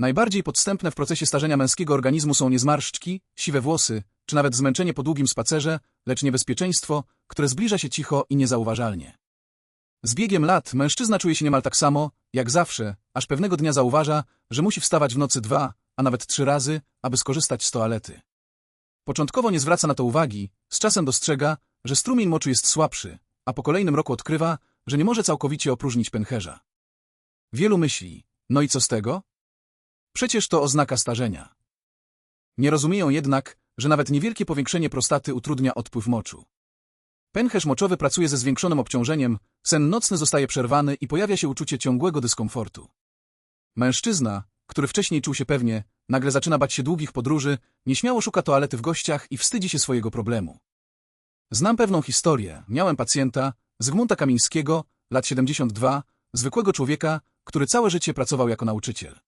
Najbardziej podstępne w procesie starzenia męskiego organizmu są nie zmarszczki, siwe włosy, czy nawet zmęczenie po długim spacerze, lecz niebezpieczeństwo, które zbliża się cicho i niezauważalnie. Z biegiem lat mężczyzna czuje się niemal tak samo, jak zawsze, aż pewnego dnia zauważa, że musi wstawać w nocy dwa, a nawet trzy razy, aby skorzystać z toalety. Początkowo nie zwraca na to uwagi, z czasem dostrzega, że strumień moczu jest słabszy, a po kolejnym roku odkrywa, że nie może całkowicie opróżnić pęcherza. Wielu myśli, no i co z tego? Przecież to oznaka starzenia. Nie rozumieją jednak, że nawet niewielkie powiększenie prostaty utrudnia odpływ moczu. Pęcherz moczowy pracuje ze zwiększonym obciążeniem, sen nocny zostaje przerwany i pojawia się uczucie ciągłego dyskomfortu. Mężczyzna, który wcześniej czuł się pewnie, nagle zaczyna bać się długich podróży, nieśmiało szuka toalety w gościach i wstydzi się swojego problemu. Znam pewną historię. Miałem pacjenta, Zygmunta Kamińskiego, lat 72, zwykłego człowieka, który całe życie pracował jako nauczyciel.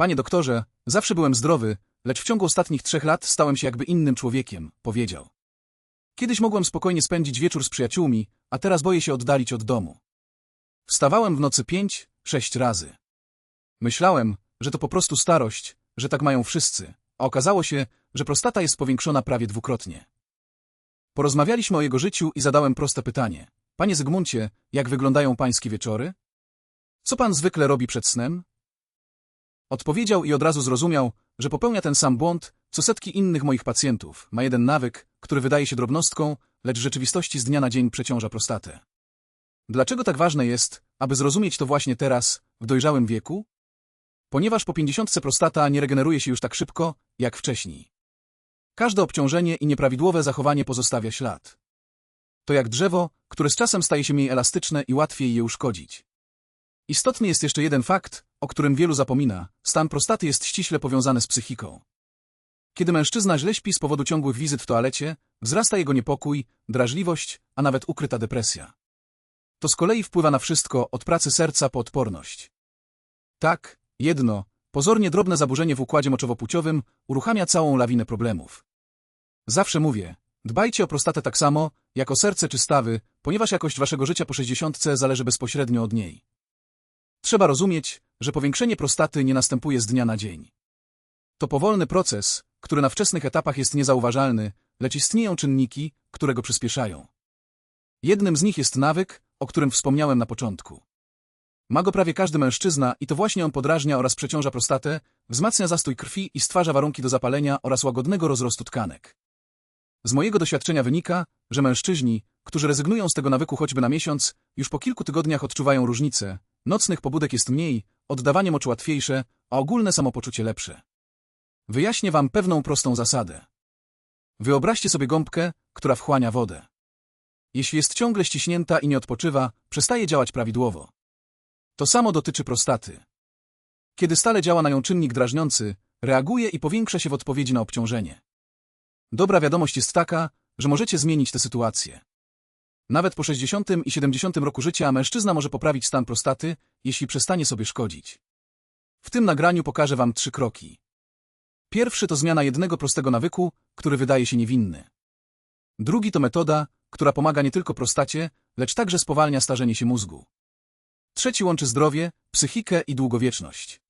Panie doktorze, zawsze byłem zdrowy, lecz w ciągu ostatnich trzech lat stałem się jakby innym człowiekiem, powiedział. Kiedyś mogłem spokojnie spędzić wieczór z przyjaciółmi, a teraz boję się oddalić od domu. Wstawałem w nocy pięć, sześć razy. Myślałem, że to po prostu starość, że tak mają wszyscy, a okazało się, że prostata jest powiększona prawie dwukrotnie. Porozmawialiśmy o jego życiu i zadałem proste pytanie. Panie Zygmuncie, jak wyglądają pańskie wieczory? Co pan zwykle robi przed snem? Odpowiedział i od razu zrozumiał, że popełnia ten sam błąd, co setki innych moich pacjentów. Ma jeden nawyk, który wydaje się drobnostką, lecz w rzeczywistości z dnia na dzień przeciąża prostatę. Dlaczego tak ważne jest, aby zrozumieć to właśnie teraz, w dojrzałym wieku? Ponieważ po pięćdziesiątce prostata nie regeneruje się już tak szybko, jak wcześniej. Każde obciążenie i nieprawidłowe zachowanie pozostawia ślad. To jak drzewo, które z czasem staje się mniej elastyczne i łatwiej je uszkodzić. Istotny jest jeszcze jeden fakt, o którym wielu zapomina. Stan prostaty jest ściśle powiązany z psychiką. Kiedy mężczyzna źle śpi z powodu ciągłych wizyt w toalecie, wzrasta jego niepokój, drażliwość, a nawet ukryta depresja. To z kolei wpływa na wszystko, od pracy serca po odporność. Tak, jedno, pozornie drobne zaburzenie w układzie moczowo-płciowym uruchamia całą lawinę problemów. Zawsze mówię, dbajcie o prostatę tak samo, jak o serce czy stawy, ponieważ jakość waszego życia po sześćdziesiątce zależy bezpośrednio od niej. Trzeba rozumieć, że powiększenie prostaty nie następuje z dnia na dzień. To powolny proces, który na wczesnych etapach jest niezauważalny, lecz istnieją czynniki, które go przyspieszają. Jednym z nich jest nawyk, o którym wspomniałem na początku. Ma go prawie każdy mężczyzna i to właśnie on podrażnia oraz przeciąża prostatę, wzmacnia zastój krwi i stwarza warunki do zapalenia oraz łagodnego rozrostu tkanek. Z mojego doświadczenia wynika, że mężczyźni, którzy rezygnują z tego nawyku choćby na miesiąc, już po kilku tygodniach odczuwają różnicę, nocnych pobudek jest mniej, oddawanie moczu łatwiejsze, a ogólne samopoczucie lepsze. Wyjaśnię wam pewną prostą zasadę. Wyobraźcie sobie gąbkę, która wchłania wodę. Jeśli jest ciągle ściśnięta i nie odpoczywa, przestaje działać prawidłowo. To samo dotyczy prostaty. Kiedy stale działa na ją czynnik drażniący, reaguje i powiększa się w odpowiedzi na obciążenie. Dobra wiadomość jest taka, że możecie zmienić tę sytuację. Nawet po 60 i 70 roku życia mężczyzna może poprawić stan prostaty, jeśli przestanie sobie szkodzić. W tym nagraniu pokażę wam trzy kroki. Pierwszy to zmiana jednego prostego nawyku, który wydaje się niewinny. Drugi to metoda, która pomaga nie tylko prostacie, lecz także spowalnia starzenie się mózgu. Trzeci łączy zdrowie, psychikę i długowieczność.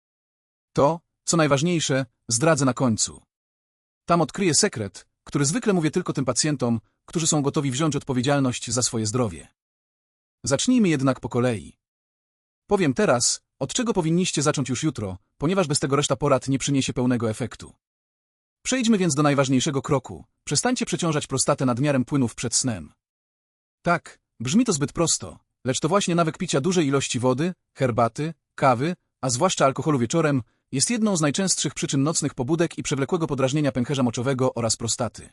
To, co najważniejsze, zdradzę na końcu. Tam odkryję sekret, który zwykle mówię tylko tym pacjentom, którzy są gotowi wziąć odpowiedzialność za swoje zdrowie. Zacznijmy jednak po kolei. Powiem teraz, od czego powinniście zacząć już jutro, ponieważ bez tego reszta porad nie przyniesie pełnego efektu. Przejdźmy więc do najważniejszego kroku. Przestańcie przeciążać prostatę nadmiarem płynów przed snem. Tak, brzmi to zbyt prosto, lecz to właśnie nawyk picia dużej ilości wody, herbaty, kawy, a zwłaszcza alkoholu wieczorem, jest jedną z najczęstszych przyczyn nocnych pobudek i przewlekłego podrażnienia pęcherza moczowego oraz prostaty.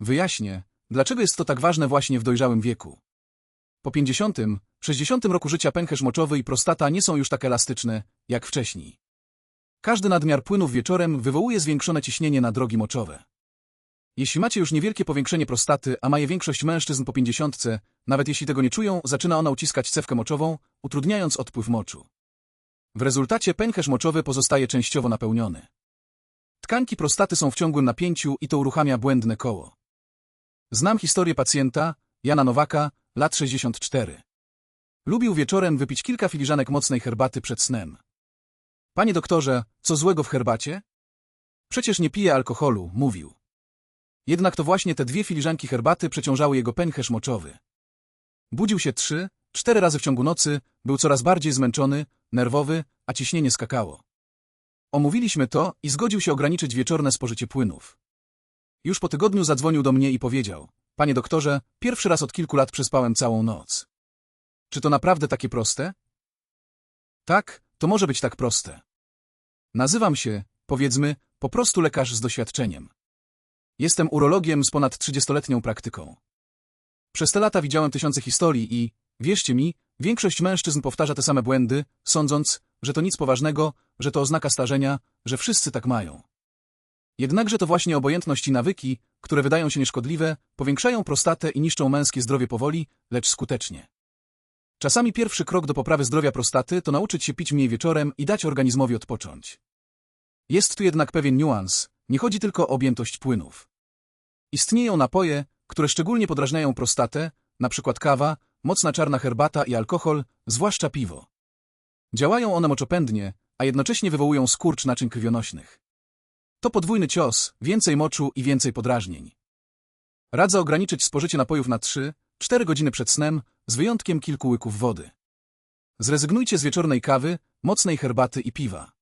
Wyjaśnię, dlaczego jest to tak ważne właśnie w dojrzałym wieku. Po 50, 60 roku życia pęcherz moczowy i prostata nie są już tak elastyczne, jak wcześniej. Każdy nadmiar płynów wieczorem wywołuje zwiększone ciśnienie na drogi moczowe. Jeśli macie już niewielkie powiększenie prostaty, a ma je większość mężczyzn po 50, nawet jeśli tego nie czują, zaczyna ona uciskać cewkę moczową, utrudniając odpływ moczu. W rezultacie pęcherz moczowy pozostaje częściowo napełniony. Tkanki prostaty są w ciągłym napięciu i to uruchamia błędne koło. Znam historię pacjenta, Jana Nowaka, lat 64. Lubił wieczorem wypić kilka filiżanek mocnej herbaty przed snem. Panie doktorze, co złego w herbacie? Przecież nie pije alkoholu, mówił. Jednak to właśnie te dwie filiżanki herbaty przeciążały jego pęcherz moczowy. Budził się trzy, cztery razy w ciągu nocy, był coraz bardziej zmęczony, nerwowy, a ciśnienie skakało. Omówiliśmy to i zgodził się ograniczyć wieczorne spożycie płynów. Już po tygodniu zadzwonił do mnie i powiedział, panie doktorze, pierwszy raz od kilku lat przespałem całą noc. Czy to naprawdę takie proste? Tak, to może być tak proste. Nazywam się, powiedzmy, po prostu lekarz z doświadczeniem. Jestem urologiem z ponad 30-letnią praktyką. Przez te lata widziałem tysiące historii i, wierzcie mi, większość mężczyzn powtarza te same błędy, sądząc, że to nic poważnego, że to oznaka starzenia, że wszyscy tak mają. Jednakże to właśnie obojętność i nawyki, które wydają się nieszkodliwe, powiększają prostatę i niszczą męskie zdrowie powoli, lecz skutecznie. Czasami pierwszy krok do poprawy zdrowia prostaty to nauczyć się pić mniej wieczorem i dać organizmowi odpocząć. Jest tu jednak pewien niuans, nie chodzi tylko o objętość płynów. Istnieją napoje, które szczególnie podrażniają prostatę, przykład kawa, mocna czarna herbata i alkohol, zwłaszcza piwo. Działają one moczopędnie, a jednocześnie wywołują skurcz naczyń krwionośnych. To podwójny cios, więcej moczu i więcej podrażnień. Radzę ograniczyć spożycie napojów na 3-4 godziny przed snem, z wyjątkiem kilku łyków wody. Zrezygnujcie z wieczornej kawy, mocnej herbaty i piwa.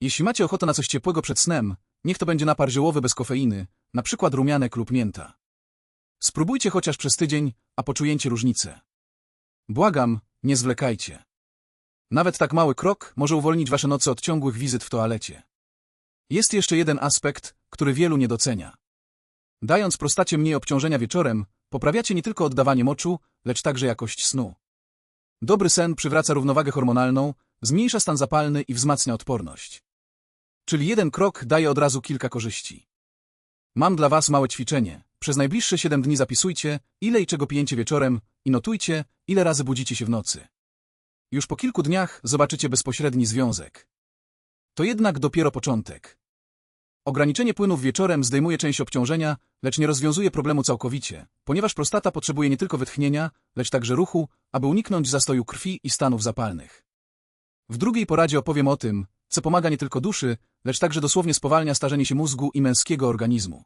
Jeśli macie ochotę na coś ciepłego przed snem, niech to będzie napar ziołowy bez kofeiny, na przykład rumianek lub mięta. Spróbujcie chociaż przez tydzień, a poczujecie różnicę. Błagam, nie zwlekajcie. Nawet tak mały krok może uwolnić wasze noce od ciągłych wizyt w toalecie. Jest jeszcze jeden aspekt, który wielu nie docenia. Dając prostacie mniej obciążenia wieczorem, poprawiacie nie tylko oddawanie moczu, lecz także jakość snu. Dobry sen przywraca równowagę hormonalną, zmniejsza stan zapalny i wzmacnia odporność. Czyli jeden krok daje od razu kilka korzyści. Mam dla was małe ćwiczenie. Przez najbliższe 7 dni zapisujcie, ile i czego pijecie wieczorem i notujcie, ile razy budzicie się w nocy. Już po kilku dniach zobaczycie bezpośredni związek. To jednak dopiero początek. Ograniczenie płynów wieczorem zdejmuje część obciążenia, lecz nie rozwiązuje problemu całkowicie, ponieważ prostata potrzebuje nie tylko wytchnienia, lecz także ruchu, aby uniknąć zastoju krwi i stanów zapalnych. W drugiej poradzie opowiem o tym, co pomaga nie tylko duszy, lecz także dosłownie spowalnia starzenie się mózgu i męskiego organizmu.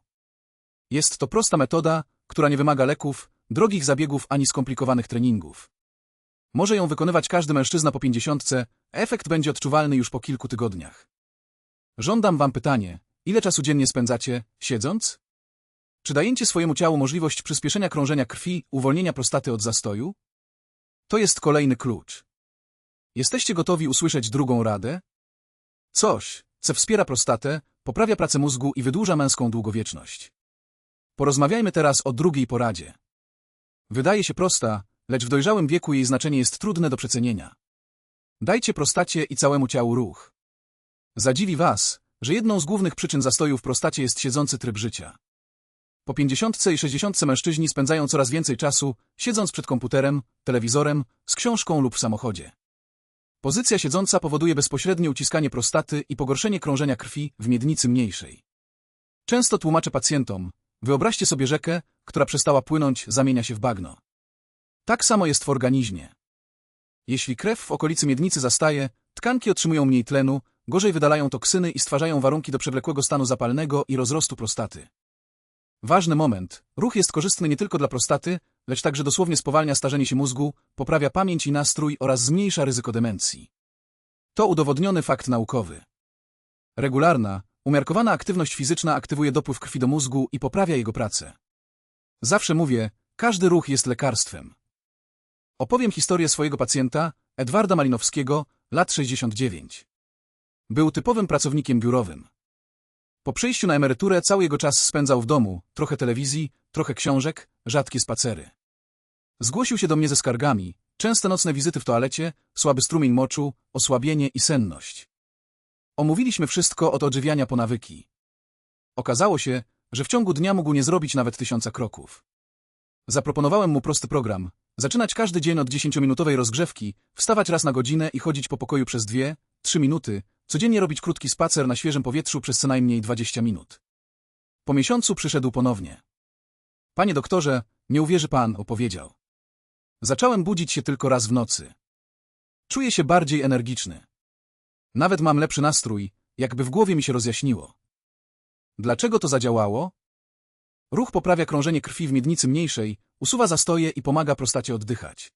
Jest to prosta metoda, która nie wymaga leków, drogich zabiegów ani skomplikowanych treningów. Może ją wykonywać każdy mężczyzna po pięćdziesiątce, efekt będzie odczuwalny już po kilku tygodniach. Żądam wam pytanie, ile czasu dziennie spędzacie, siedząc? Czy dajecie swojemu ciału możliwość przyspieszenia krążenia krwi, uwolnienia prostaty od zastoju? To jest kolejny klucz. Jesteście gotowi usłyszeć drugą radę? Coś, co wspiera prostatę, poprawia pracę mózgu i wydłuża męską długowieczność. Porozmawiajmy teraz o drugiej poradzie. Wydaje się prosta, lecz w dojrzałym wieku jej znaczenie jest trudne do przecenienia. Dajcie prostacie i całemu ciału ruch. Zadziwi was, że jedną z głównych przyczyn zastoju w prostacie jest siedzący tryb życia. Po pięćdziesiątce i sześćdziesiątce mężczyźni spędzają coraz więcej czasu, siedząc przed komputerem, telewizorem, z książką lub w samochodzie. Pozycja siedząca powoduje bezpośrednie uciskanie prostaty i pogorszenie krążenia krwi w miednicy mniejszej. Często tłumaczę pacjentom, wyobraźcie sobie rzekę, która przestała płynąć, zamienia się w bagno. Tak samo jest w organizmie. Jeśli krew w okolicy miednicy zastaje, tkanki otrzymują mniej tlenu, gorzej wydalają toksyny i stwarzają warunki do przewlekłego stanu zapalnego i rozrostu prostaty. Ważny moment. Ruch jest korzystny nie tylko dla prostaty, lecz także dosłownie spowalnia starzenie się mózgu, poprawia pamięć i nastrój oraz zmniejsza ryzyko demencji. To udowodniony fakt naukowy. Regularna, umiarkowana aktywność fizyczna aktywuje dopływ krwi do mózgu i poprawia jego pracę. Zawsze mówię, każdy ruch jest lekarstwem. Opowiem historię swojego pacjenta, Edwarda Malinowskiego, lat 69. Był typowym pracownikiem biurowym. Po przyjściu na emeryturę cały jego czas spędzał w domu, trochę telewizji, trochę książek, rzadkie spacery. Zgłosił się do mnie ze skargami, częste nocne wizyty w toalecie, słaby strumień moczu, osłabienie i senność. Omówiliśmy wszystko od odżywiania po nawyki. Okazało się, że w ciągu dnia mógł nie zrobić nawet tysiąca kroków. Zaproponowałem mu prosty program. Zaczynać każdy dzień od 10-minutowej rozgrzewki, wstawać raz na godzinę i chodzić po pokoju przez dwie, trzy minuty, codziennie robić krótki spacer na świeżym powietrzu przez co najmniej 20 minut. Po miesiącu przyszedł ponownie. Panie doktorze, nie uwierzy pan, opowiedział. Zacząłem budzić się tylko raz w nocy. Czuję się bardziej energiczny. Nawet mam lepszy nastrój, jakby w głowie mi się rozjaśniło. Dlaczego to zadziałało? Ruch poprawia krążenie krwi w miednicy mniejszej, usuwa zastoje i pomaga prostacie oddychać.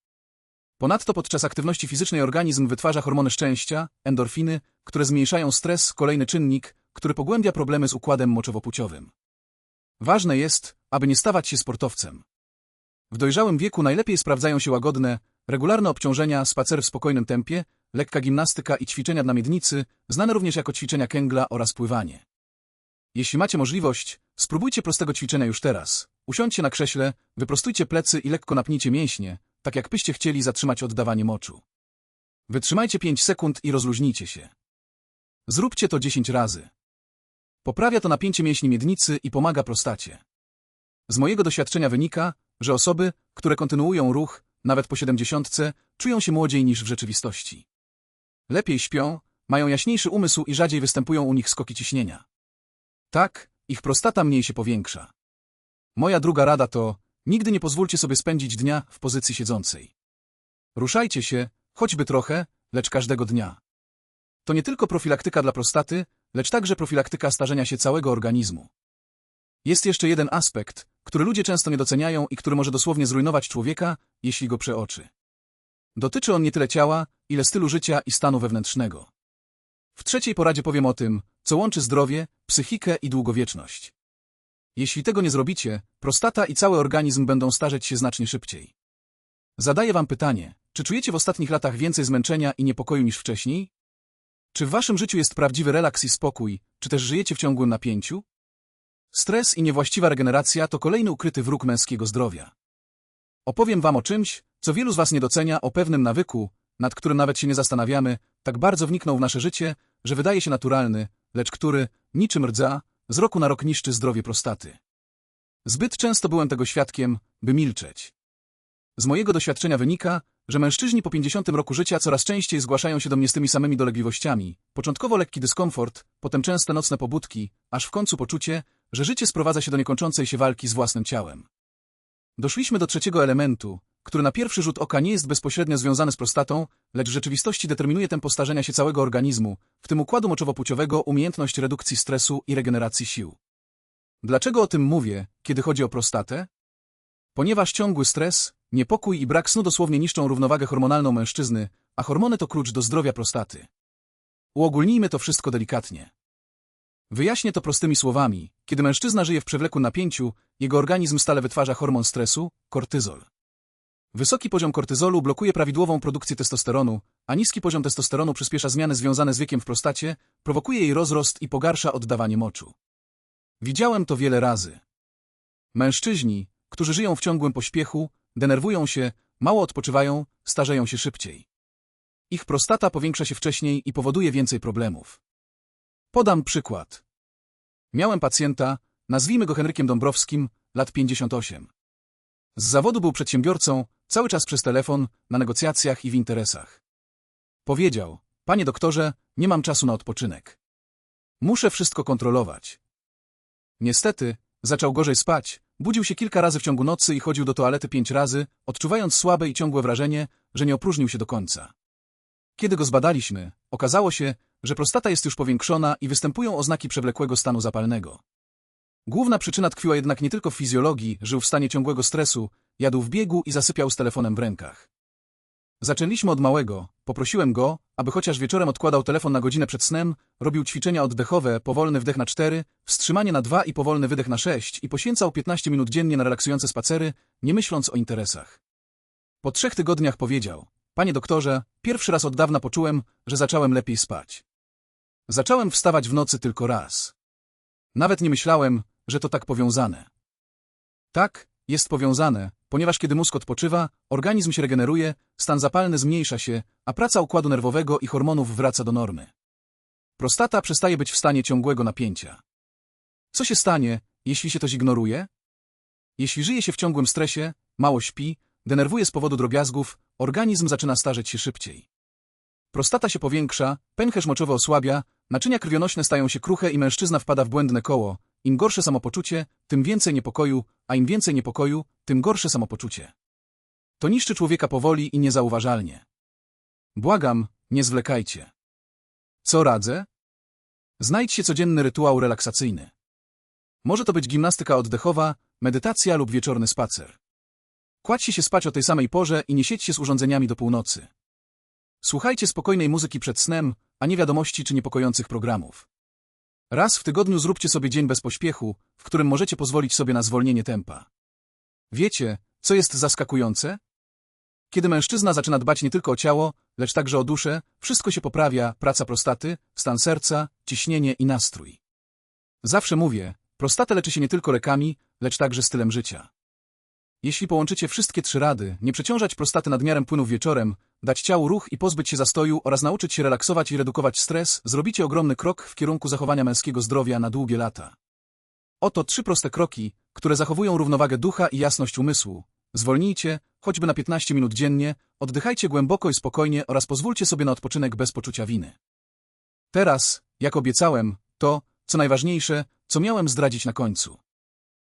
Ponadto podczas aktywności fizycznej organizm wytwarza hormony szczęścia, endorfiny, które zmniejszają stres, kolejny czynnik, który pogłębia problemy z układem moczowopłciowym. Ważne jest, aby nie stawać się sportowcem. W dojrzałym wieku najlepiej sprawdzają się łagodne, regularne obciążenia, spacer w spokojnym tempie, lekka gimnastyka i ćwiczenia na miednicy, znane również jako ćwiczenia kęgla oraz pływanie. Jeśli macie możliwość, spróbujcie prostego ćwiczenia już teraz. Usiądźcie na krześle, wyprostujcie plecy i lekko napnijcie mięśnie, tak jakbyście chcieli zatrzymać oddawanie moczu. Wytrzymajcie 5 sekund i rozluźnijcie się. Zróbcie to 10 razy. Poprawia to napięcie mięśni miednicy i pomaga prostacie. Z mojego doświadczenia wynika, że osoby, które kontynuują ruch, nawet po siedemdziesiątce, czują się młodziej niż w rzeczywistości. Lepiej śpią, mają jaśniejszy umysł i rzadziej występują u nich skoki ciśnienia. Tak, ich prostata mniej się powiększa. Moja druga rada to, nigdy nie pozwólcie sobie spędzić dnia w pozycji siedzącej. Ruszajcie się, choćby trochę, lecz każdego dnia. To nie tylko profilaktyka dla prostaty, lecz także profilaktyka starzenia się całego organizmu. Jest jeszcze jeden aspekt, który ludzie często nie doceniają i który może dosłownie zrujnować człowieka, jeśli go przeoczy. Dotyczy on nie tyle ciała, ile stylu życia i stanu wewnętrznego. W trzeciej poradzie powiem o tym, co łączy zdrowie, psychikę i długowieczność. Jeśli tego nie zrobicie, prostata i cały organizm będą starzeć się znacznie szybciej. Zadaję wam pytanie, czy czujecie w ostatnich latach więcej zmęczenia i niepokoju niż wcześniej? Czy w waszym życiu jest prawdziwy relaks i spokój, czy też żyjecie w ciągłym napięciu? Stres i niewłaściwa regeneracja to kolejny ukryty wróg męskiego zdrowia. Opowiem wam o czymś, co wielu z was nie docenia, o pewnym nawyku, nad którym nawet się nie zastanawiamy, tak bardzo wniknął w nasze życie, że wydaje się naturalny, lecz który, niczym rdza, z roku na rok niszczy zdrowie prostaty. Zbyt często byłem tego świadkiem, by milczeć. Z mojego doświadczenia wynika, że mężczyźni po 50 roku życia coraz częściej zgłaszają się do mnie z tymi samymi dolegliwościami. Początkowo lekki dyskomfort, potem częste nocne pobudki, aż w końcu poczucie, że życie sprowadza się do niekończącej się walki z własnym ciałem. Doszliśmy do trzeciego elementu, który na pierwszy rzut oka nie jest bezpośrednio związany z prostatą, lecz w rzeczywistości determinuje tempo starzenia się całego organizmu, w tym układu moczowopłciowego, umiejętność redukcji stresu i regeneracji sił. Dlaczego o tym mówię, kiedy chodzi o prostatę? Ponieważ ciągły stres, niepokój i brak snu dosłownie niszczą równowagę hormonalną mężczyzny, a hormony to klucz do zdrowia prostaty. Uogólnijmy to wszystko delikatnie. Wyjaśnię to prostymi słowami. Kiedy mężczyzna żyje w przewlekłym napięciu, jego organizm stale wytwarza hormon stresu, kortyzol. Wysoki poziom kortyzolu blokuje prawidłową produkcję testosteronu, a niski poziom testosteronu przyspiesza zmiany związane z wiekiem w prostacie, prowokuje jej rozrost i pogarsza oddawanie moczu. Widziałem to wiele razy. Mężczyźni, którzy żyją w ciągłym pośpiechu, denerwują się, mało odpoczywają, starzeją się szybciej. Ich prostata powiększa się wcześniej i powoduje więcej problemów. Podam przykład. Miałem pacjenta, nazwijmy go Henrykiem Dąbrowskim, lat 58. Z zawodu był przedsiębiorcą, cały czas przez telefon, na negocjacjach i w interesach. Powiedział, panie doktorze, nie mam czasu na odpoczynek. Muszę wszystko kontrolować. Niestety, zaczął gorzej spać, budził się kilka razy w ciągu nocy i chodził do toalety pięć razy, odczuwając słabe i ciągłe wrażenie, że nie opróżnił się do końca. Kiedy go zbadaliśmy, okazało się, że prostata jest już powiększona i występują oznaki przewlekłego stanu zapalnego. Główna przyczyna tkwiła jednak nie tylko w fizjologii, żył w stanie ciągłego stresu, jadł w biegu i zasypiał z telefonem w rękach. Zaczęliśmy od małego, poprosiłem go, aby chociaż wieczorem odkładał telefon na godzinę przed snem, robił ćwiczenia oddechowe, powolny wdech na cztery, wstrzymanie na dwa i powolny wydech na sześć i poświęcał 15 minut dziennie na relaksujące spacery, nie myśląc o interesach. Po trzech tygodniach powiedział, panie doktorze, pierwszy raz od dawna poczułem, że zacząłem lepiej spać. Zacząłem wstawać w nocy tylko raz. Nawet nie myślałem, że to tak powiązane. Tak, jest powiązane, ponieważ kiedy mózg odpoczywa, organizm się regeneruje, stan zapalny zmniejsza się, a praca układu nerwowego i hormonów wraca do normy. Prostata przestaje być w stanie ciągłego napięcia. Co się stanie, jeśli się to zignoruje? Jeśli żyje się w ciągłym stresie, mało śpi, denerwuje z powodu drobiazgów, organizm zaczyna starzeć się szybciej. Prostata się powiększa, pęcherz moczowy osłabia, naczynia krwionośne stają się kruche i mężczyzna wpada w błędne koło. Im gorsze samopoczucie, tym więcej niepokoju, a im więcej niepokoju, tym gorsze samopoczucie. To niszczy człowieka powoli i niezauważalnie. Błagam, nie zwlekajcie. Co radzę? Znajdźcie codzienny rytuał relaksacyjny. Może to być gimnastyka oddechowa, medytacja lub wieczorny spacer. Kładźcie się spać o tej samej porze i nie siedźcie z urządzeniami do północy. Słuchajcie spokojnej muzyki przed snem, a nie wiadomości czy niepokojących programów. Raz w tygodniu zróbcie sobie dzień bez pośpiechu, w którym możecie pozwolić sobie na zwolnienie tempa. Wiecie, co jest zaskakujące? Kiedy mężczyzna zaczyna dbać nie tylko o ciało, lecz także o duszę, wszystko się poprawia, praca prostaty, stan serca, ciśnienie i nastrój. Zawsze mówię, prostatę leczy się nie tylko lekami, lecz także stylem życia. Jeśli połączycie wszystkie trzy rady, nie przeciążać prostaty nadmiarem płynów wieczorem, dać ciału ruch i pozbyć się zastoju oraz nauczyć się relaksować i redukować stres, zrobicie ogromny krok w kierunku zachowania męskiego zdrowia na długie lata. Oto trzy proste kroki, które zachowują równowagę ducha i jasność umysłu. Zwolnijcie, choćby na 15 minut dziennie, oddychajcie głęboko i spokojnie oraz pozwólcie sobie na odpoczynek bez poczucia winy. Teraz, jak obiecałem, to, co najważniejsze, co miałem zdradzić na końcu.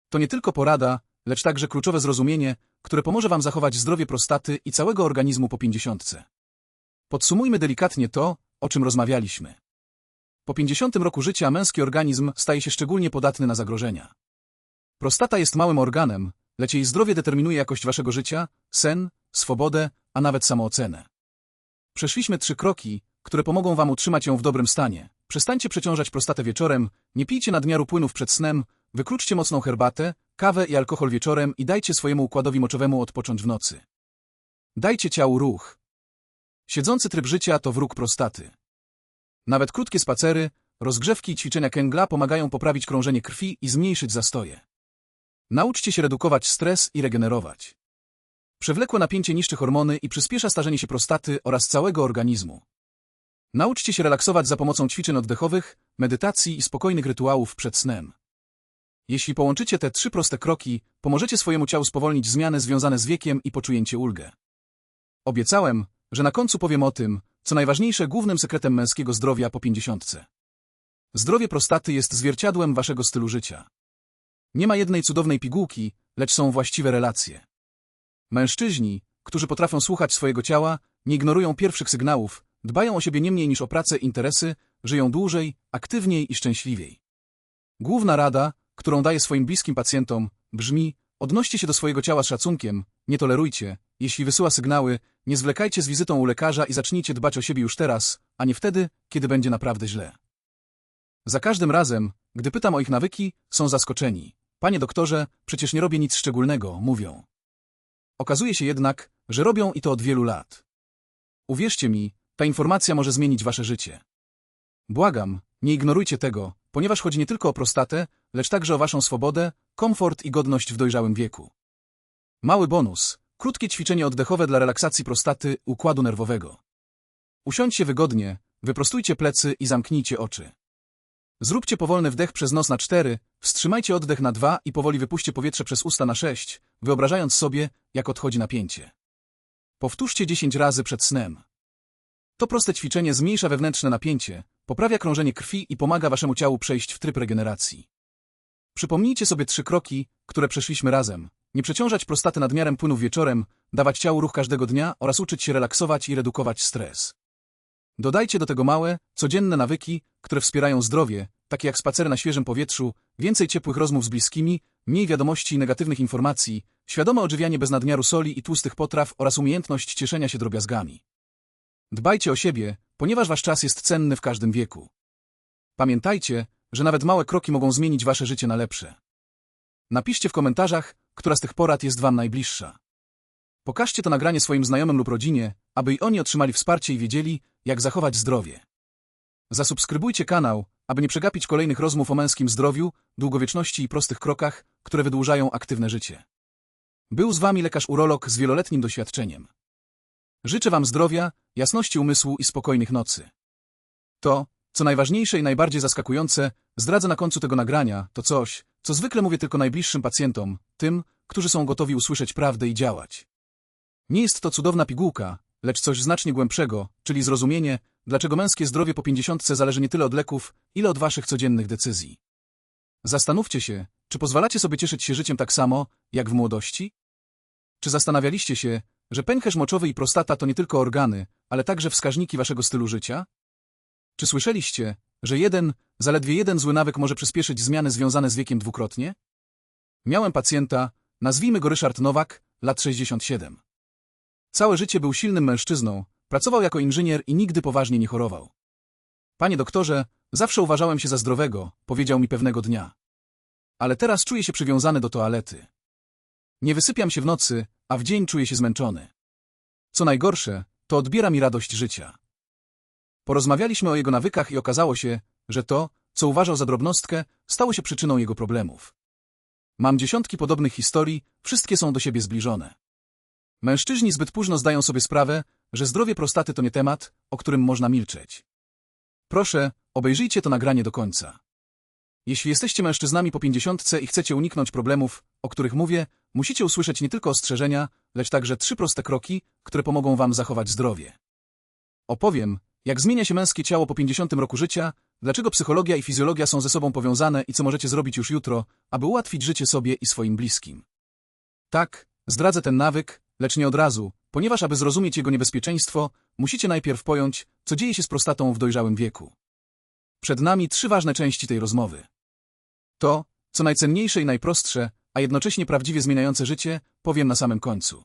To nie tylko porada, lecz także kluczowe zrozumienie, które pomoże Wam zachować zdrowie prostaty i całego organizmu po pięćdziesiątce. Podsumujmy delikatnie to, o czym rozmawialiśmy. Po 50 roku życia męski organizm staje się szczególnie podatny na zagrożenia. Prostata jest małym organem, lecz jej zdrowie determinuje jakość Waszego życia, sen, swobodę, a nawet samoocenę. Przeszliśmy trzy kroki, które pomogą Wam utrzymać ją w dobrym stanie. Przestańcie przeciążać prostatę wieczorem, nie pijcie nadmiaru płynów przed snem, wykluczcie mocną herbatę, kawę i alkohol wieczorem i dajcie swojemu układowi moczowemu odpocząć w nocy. Dajcie ciału ruch. Siedzący tryb życia to wróg prostaty. Nawet krótkie spacery, rozgrzewki i ćwiczenia kęgla pomagają poprawić krążenie krwi i zmniejszyć zastoje. Nauczcie się redukować stres i regenerować. Przewlekłe napięcie niszczy hormony i przyspiesza starzenie się prostaty oraz całego organizmu. Nauczcie się relaksować za pomocą ćwiczeń oddechowych, medytacji i spokojnych rytuałów przed snem. Jeśli połączycie te trzy proste kroki, pomożecie swojemu ciału spowolnić zmiany związane z wiekiem i poczujecie ulgę. Obiecałem, że na końcu powiem o tym, co najważniejsze głównym sekretem męskiego zdrowia po pięćdziesiątce. Zdrowie prostaty jest zwierciadłem waszego stylu życia. Nie ma jednej cudownej pigułki, lecz są właściwe relacje. Mężczyźni, którzy potrafią słuchać swojego ciała, nie ignorują pierwszych sygnałów, dbają o siebie nie mniej niż o pracę interesy, żyją dłużej, aktywniej i szczęśliwiej. Główna rada, którą daję swoim bliskim pacjentom, brzmi odnoście się do swojego ciała z szacunkiem, nie tolerujcie, jeśli wysyła sygnały, nie zwlekajcie z wizytą u lekarza i zacznijcie dbać o siebie już teraz, a nie wtedy, kiedy będzie naprawdę źle. Za każdym razem, gdy pytam o ich nawyki, są zaskoczeni. Panie doktorze, przecież nie robię nic szczególnego, mówią. Okazuje się jednak, że robią i to od wielu lat. Uwierzcie mi, ta informacja może zmienić wasze życie. Błagam, nie ignorujcie tego, ponieważ chodzi nie tylko o prostatę, lecz także o waszą swobodę, komfort i godność w dojrzałym wieku. Mały bonus. Krótkie ćwiczenie oddechowe dla relaksacji prostaty, układu nerwowego. Usiądźcie wygodnie, wyprostujcie plecy i zamknijcie oczy. Zróbcie powolny wdech przez nos na cztery, wstrzymajcie oddech na dwa i powoli wypuśćcie powietrze przez usta na sześć, wyobrażając sobie, jak odchodzi napięcie. Powtórzcie dziesięć razy przed snem. To proste ćwiczenie zmniejsza wewnętrzne napięcie, poprawia krążenie krwi i pomaga waszemu ciału przejść w tryb regeneracji. Przypomnijcie sobie trzy kroki, które przeszliśmy razem. Nie przeciążać prostaty nadmiarem płynów wieczorem, dawać ciału ruch każdego dnia oraz uczyć się relaksować i redukować stres. Dodajcie do tego małe, codzienne nawyki, które wspierają zdrowie, takie jak spacery na świeżym powietrzu, więcej ciepłych rozmów z bliskimi, mniej wiadomości i negatywnych informacji, świadome odżywianie bez nadmiaru soli i tłustych potraw oraz umiejętność cieszenia się drobiazgami. Dbajcie o siebie, ponieważ wasz czas jest cenny w każdym wieku. Pamiętajcie, że nawet małe kroki mogą zmienić wasze życie na lepsze. Napiszcie w komentarzach, która z tych porad jest wam najbliższa. Pokażcie to nagranie swoim znajomym lub rodzinie, aby i oni otrzymali wsparcie i wiedzieli, jak zachować zdrowie. Zasubskrybujcie kanał, aby nie przegapić kolejnych rozmów o męskim zdrowiu, długowieczności i prostych krokach, które wydłużają aktywne życie. Był z wami lekarz-urolog z wieloletnim doświadczeniem. Życzę wam zdrowia, jasności umysłu i spokojnych nocy. To, co najważniejsze i najbardziej zaskakujące, zdradzę na końcu tego nagrania, to coś, co zwykle mówię tylko najbliższym pacjentom, tym, którzy są gotowi usłyszeć prawdę i działać. Nie jest to cudowna pigułka, lecz coś znacznie głębszego, czyli zrozumienie, dlaczego męskie zdrowie po pięćdziesiątce zależy nie tyle od leków, ile od waszych codziennych decyzji. Zastanówcie się, czy pozwalacie sobie cieszyć się życiem tak samo, jak w młodości? Czy zastanawialiście się, że pęcherz moczowy i prostata to nie tylko organy, ale także wskaźniki waszego stylu życia? Czy słyszeliście, że jeden, zaledwie jeden zły nawyk może przyspieszyć zmiany związane z wiekiem dwukrotnie? Miałem pacjenta, nazwijmy go Ryszard Nowak, lat 67. Całe życie był silnym mężczyzną, pracował jako inżynier i nigdy poważnie nie chorował. Panie doktorze, zawsze uważałem się za zdrowego, powiedział mi pewnego dnia. Ale teraz czuję się przywiązany do toalety. Nie wysypiam się w nocy, a w dzień czuję się zmęczony. Co najgorsze, to odbiera mi radość życia. Porozmawialiśmy o jego nawykach i okazało się, że to, co uważał za drobnostkę, stało się przyczyną jego problemów. Mam dziesiątki podobnych historii, wszystkie są do siebie zbliżone. Mężczyźni zbyt późno zdają sobie sprawę, że zdrowie prostaty to nie temat, o którym można milczeć. Proszę, obejrzyjcie to nagranie do końca. Jeśli jesteście mężczyznami po pięćdziesiątce i chcecie uniknąć problemów, o których mówię, musicie usłyszeć nie tylko ostrzeżenia, lecz także trzy proste kroki, które pomogą wam zachować zdrowie. Opowiem, jak zmienia się męskie ciało po 50 roku życia, dlaczego psychologia i fizjologia są ze sobą powiązane i co możecie zrobić już jutro, aby ułatwić życie sobie i swoim bliskim. Tak, zdradzę ten nawyk, lecz nie od razu, ponieważ aby zrozumieć jego niebezpieczeństwo, musicie najpierw pojąć, co dzieje się z prostatą w dojrzałym wieku. Przed nami trzy ważne części tej rozmowy. To, co najcenniejsze i najprostsze, a jednocześnie prawdziwie zmieniające życie, powiem na samym końcu.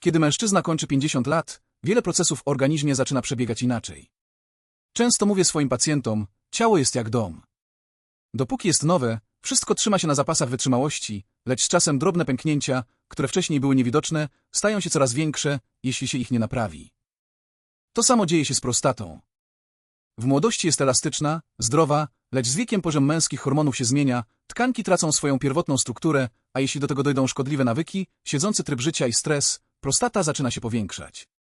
Kiedy mężczyzna kończy 50 lat, wiele procesów w organizmie zaczyna przebiegać inaczej. Często mówię swoim pacjentom, ciało jest jak dom. Dopóki jest nowe, wszystko trzyma się na zapasach wytrzymałości, lecz z czasem drobne pęknięcia, które wcześniej były niewidoczne, stają się coraz większe, jeśli się ich nie naprawi. To samo dzieje się z prostatą. W młodości jest elastyczna, zdrowa, lecz z wiekiem poziom męskich hormonów się zmienia, tkanki tracą swoją pierwotną strukturę, a jeśli do tego dojdą szkodliwe nawyki, siedzący tryb życia i stres, prostata zaczyna się powiększać.